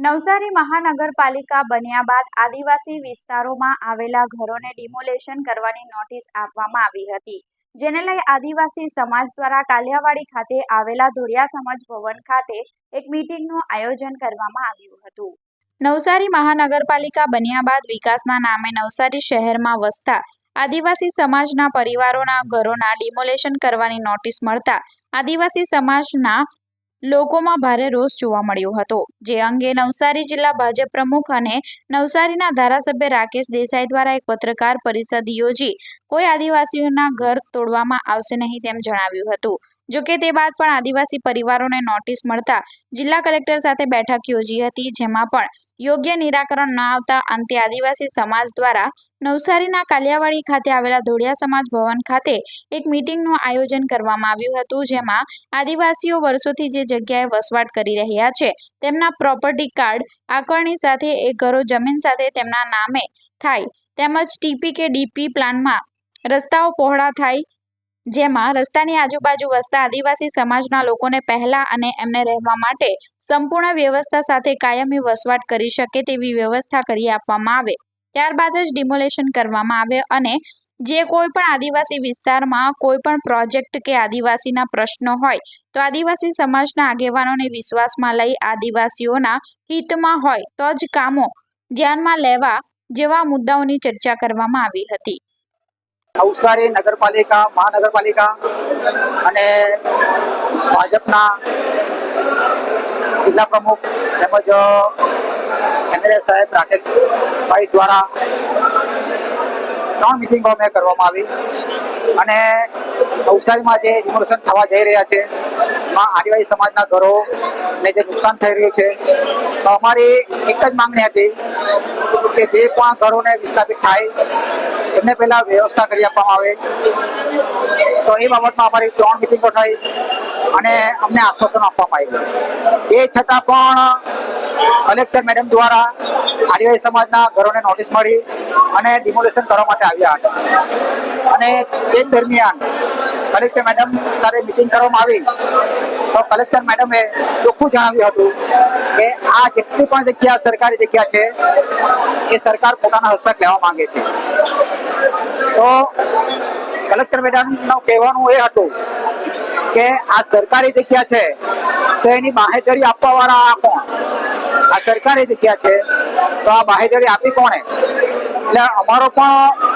નવસારી મહાનગરપાલિકા બન્યા બાદ આદિવાસી વિસ્તારોમાં આવેલા ઘરોને ડિમોલેશન કરવાની નોટિસ આપવામાં આવી હતી, જેને લઈ આદિવાસી સમાજ દ્વારા કાલિયાવાડી ખાતે આવેલા ધોરિયા સમાજ ભવન ખાતે એક મીટિંગનું આયોજન કરવામાં આવ્યું હતું. નવસારી મહાનગરપાલિકા બન્યા બાદ વિકાસના નામે નવસારી શહેરમાં વસતા આદિવાસી સમાજના પરિવારોના ઘરોના ડિમોલેશન કરવાની નોટિસ મળતા આદિવાસી સમાજના લોકોમાં ભારે રોષ જોવા મળ્યો હતો. જે અંગે નવસારી જિલ્લા ભાજપ પ્રમુખ અને નવસારીના ધારાસભ્ય રાકેશ દેસાઈ દ્વારા એક પત્રકાર પરિષદ યોજી કોઈ આદિવાસીઓના ઘર તોડવામાં આવશે નહીં તેમ જણાવ્યું હતું. જોકે તે બાદ પણ આદિવાસી પરિવારોને નોટિસ મળતા જિલ્લા કલેક્ટર સાથે બેઠક યોજી હતી, જેમાં પણ યોગ્ય નિરાકરણ ન આવતા અંતે આદિવાસી સમાજ દ્વારા નવસારીના કાલિયાવાડી ખાતે આવેલા ધોળિયા સમાજ ભવન ખાતે એક મીટિંગનું આયોજન કરવામાં આવ્યું હતું, જેમાં આદિવાસીઓ વર્ષોથી જે જગ્યાએ વસવાટ કરી રહ્યા છે, તેમના પ્રોપર્ટી કાર્ડ, આકારણી સાથે એ ઘરો જમીન સાથે તેમના નામે થાય, તેમજ ટીપી કે ડીપી પ્લાનમાં રસ્તાઓ પહોળા થાય જેમાં રસ્તાની આજુબાજુ વસતા આદિવાસી સમાજના લોકોને પહેલા અને એમને રહેવા માટે સંપૂર્ણ વ્યવસ્થા સાથે કાયમી વસવાટ કરી શકે તેવી વ્યવસ્થા કરી આપવામાં આવે. ત્યારબાદ જ ડિમોલેશન કરવામાં આવે અને જે કોઈ પણ આદિવાસી વિસ્તારમાં કોઈ પણ પ્રોજેક્ટ કે આદિવાસીના પ્રશ્નો હોય, તો આદિવાસી સમાજના આગેવાનોને વિશ્વાસમાં લઈ આદિવાસીઓના હિતમાં હોય તો જ કામો ધ્યાનમાં લેવા જેવા મુદ્દાઓની ચર્ચા કરવામાં આવી હતી. નવસારી નગરપાલિકા, મહાનગરપાલિકા અને ભાજપના જિલ્લા પ્રમુખ તેમજ એમએલએ સાહેબ રાકેશભાઈ દ્વારા ત્રણ મિટિંગો મેં કરવામાં આવી અને નવસારીમાં જે રિમોશન થવા જઈ રહ્યા છે, એમાં આદિવાસી સમાજના ઘરોને જે નુકસાન થઈ રહ્યું છે તો અમારી એક જ માંગણી હતી કે જે પણ ઘરોને વિસ્થાપિત થાય, એમને પહેલા વ્યવસ્થા કરી આપવામાં આવે. તો એ બાબતમાં અમારી ત્રણ મિટિંગો થઈ અને અમને આશ્વાસન આપવામાં આવ્યું. એ છતાં પણ કલેક્ટર મેડમ દ્વારા આદિવાસી સમાજના ઘરોને નોટિસ મળી અને ડિમોલેશન કરવા માટે આવ્યા હતા. અને તે દરમિયાન કલેક્ટર મેડમ સાથે મિટિંગ કરવામાં આવી, તો કલેક્ટર મેડમે ચોખ્ખું જણાવ્યું હતું કે આ જેટલી પણ જગ્યા સરકારી જગ્યા છે, એ સરકાર પોતાના હસ્તક લેવા માંગે છે. તો કલેક્ટર મેડમનું કહેવાનું એ હતું કે આ સરકારી જગ્યા છે, તો એની માહિતી આપવા વાળા આ કોણ? આ સરકારી જગ્યા છે, તો આ માહિતી આપી કોણે? એટલે અમારો પણ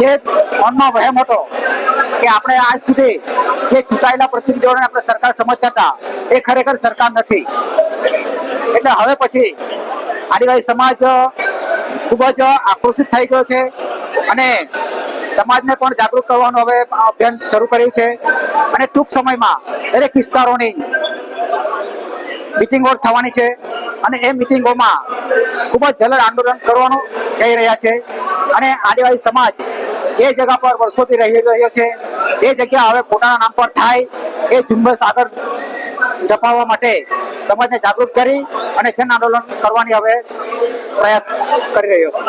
જે મનમાં વહેમ હતો કે આપણે આજ સુધી જે ચૂંટાયેલા પ્રતિનિધિઓને આપણે સરકાર સમજતા હતા, એ ખરેખર સરકાર નથી. એટલે હવે પછી આદિવાસી સમાજ ખૂબ જ આક્રોશિત થઈ ગયો છે અને સમાજને પણ જાગૃત કરવાનું હવે અભિયાન શરૂ કર્યું છે. અને ટૂંક સમયમાં દરેક વિસ્તારોની મિટિંગો થવાની છે અને એ મિટિંગોમાં ખૂબ જ જલદ આંદોલન કરવાનું જઈ રહ્યા છે. અને આદિવાસી સમાજ જે જગ્યા પર વર્ષોથી રહી રહ્યો છે એ જગ્યા હવે પોતાના નામ પર થાય. એ ઝુંબેશ આગળ ધપાવવા માટે સમાજને જાગૃત કરી અને જન આંદોલન કરવાની હવે પ્રયાસ કરી રહ્યો છે.